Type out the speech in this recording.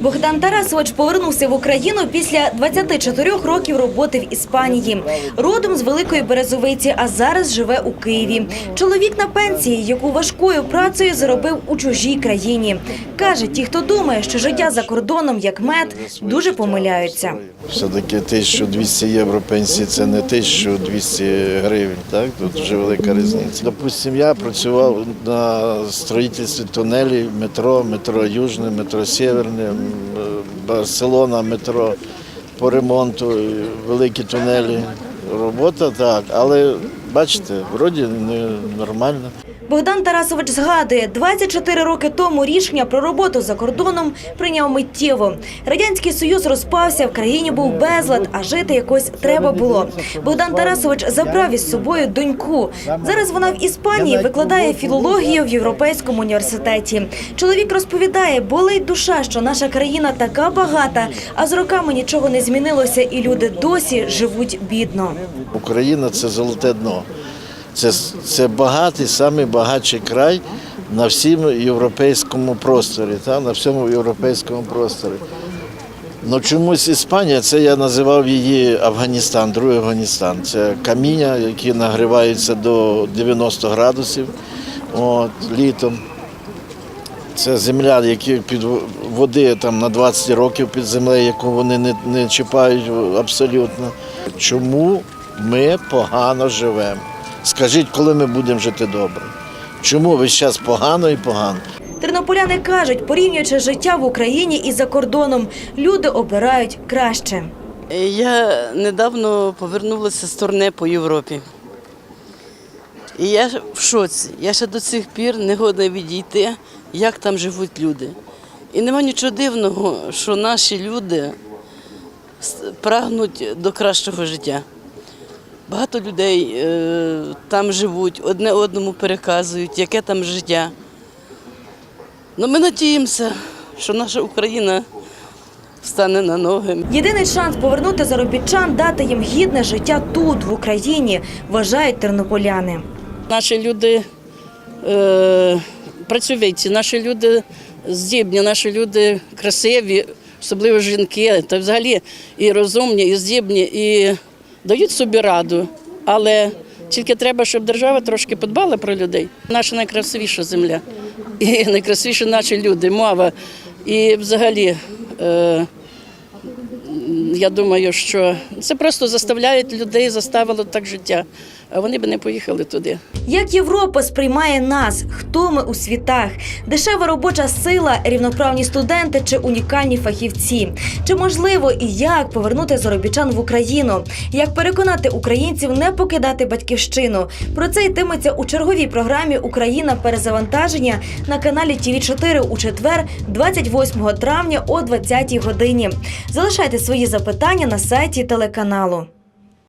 Богдан Тарасович повернувся в Україну після 24 років роботи в Іспанії. Родом з Великої Березовиці, а зараз живе у Києві. Чоловік на пенсії, яку важкою працею заробив у чужій країні. Каже, ті, хто думає, що життя за кордоном як мед, дуже помиляються. Все-таки 1200 євро пенсії це не 1200 гривень, так? Тут вже велика різниця. Допустим, я працював на строїтельстві тунелів, метро, метро Южне, метро Сєверне, Барселона, метро по ремонту, великі тунелі. Робота так, але бачите, вроді не нормально. Богдан Тарасович згадує, 24 роки тому рішення про роботу за кордоном прийняв миттєво. Радянський Союз розпався, в країні був безлад, а жити якось треба було. Богдан Тарасович забрав із собою доньку. Зараз вона в Іспанії викладає філологію в Європейському університеті. Чоловік розповідає, болить душа, що наша країна така багата, а з роками нічого не змінилося, і люди досі живуть бідно. Україна це золоте дно. Це, це багатий, самий багатший край на всьому європейському просторі, та, на всьому європейському просторі. Ну чомусь Іспанія, це я називав її Афганістан, другий Афганістан. Це каміння, які нагріваються до 90 градусів от, літом. Це земля, які під води там на 20 років під землею, яку вони не, не чіпають абсолютно. Чому ми погано живемо? Скажіть, коли ми будемо жити добре? Чому весь час погано і погано? Тернополяни кажуть, порівнюючи життя в Україні і за кордоном, люди обирають краще. Я недавно повернулася з турне по Європі. І я в шоці. Я ще до цих пір не годна відійти, як там живуть люди. І нема нічого дивного, що наші люди прагнуть до кращого життя. Багато людей е, там живуть, одне одному переказують, яке там життя. Ну, ми надіємося, що наша Україна стане на ноги. Єдиний шанс повернути заробітчан, дати їм гідне життя тут, в Україні, вважають тернополяни. Наші люди е, працьовиті, наші люди здібні, наші люди красиві, особливо жінки, та взагалі і розумні, і здібні, і дають собі раду. Але тільки треба, щоб держава трошки подбала про людей. Наша найкрасивіша земля, і найкрасивіші наші люди, мова. І взагалі. Е, я думаю, що це просто заставляють людей, заставило так життя, а вони б не поїхали туди. Як Європа сприймає нас, хто ми у світах, дешева робоча сила, рівноправні студенти чи унікальні фахівці? Чи можливо і як повернути заробітчан в Україну? Як переконати українців не покидати батьківщину? Про це йтиметься у черговій програмі Україна перезавантаження на каналі ТВ 4 у четвер, 28 травня о 20 годині. Залишайте свої запитання на сайті телеканалу.